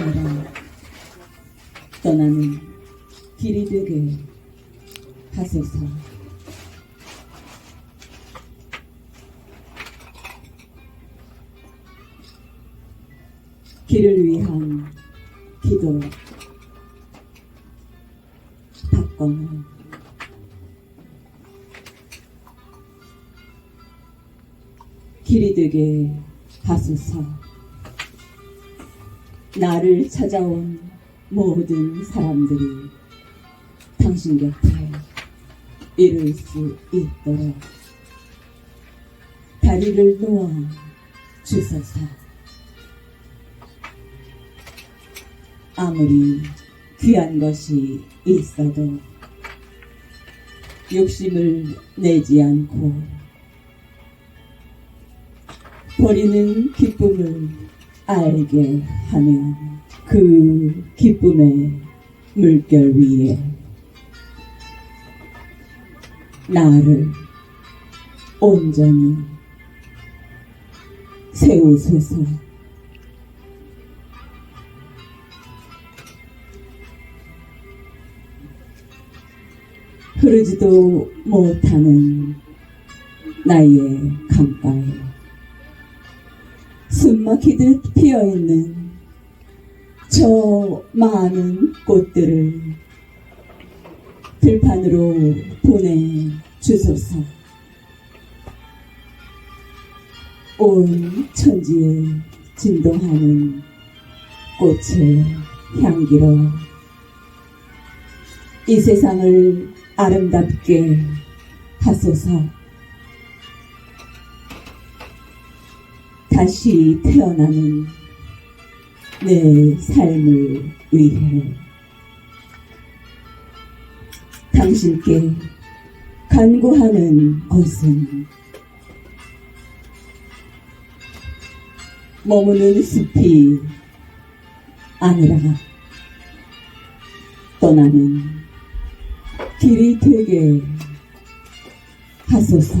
아니라 떠나는 길이 되게 하소서. 길을 위한 기도 박건우 길이 되게 하소서 나를 찾아온 모든 사람들이 당신 곁에 이룰 수 있도록 다리를 놓아 주소서. 아무리 귀한 것이 있어도 욕심을 내지 않고 버리는 기쁨을 알게 하며 그 기쁨의 물결 위에 나를 온전히 세우소서. 흐르지도 못하는 나의 강가에 숨 막히듯 피어있는 저 많은 꽃들을 들판으로 보내주소서. 온 천지에 진동하는 꽃의 향기로 이 세상을 아름답게 하소서. 다시 태어나는 내 삶을 위해 당신께 간구하는 것은 머무는 숲이 아니라 떠나는 길이 되게 하소서.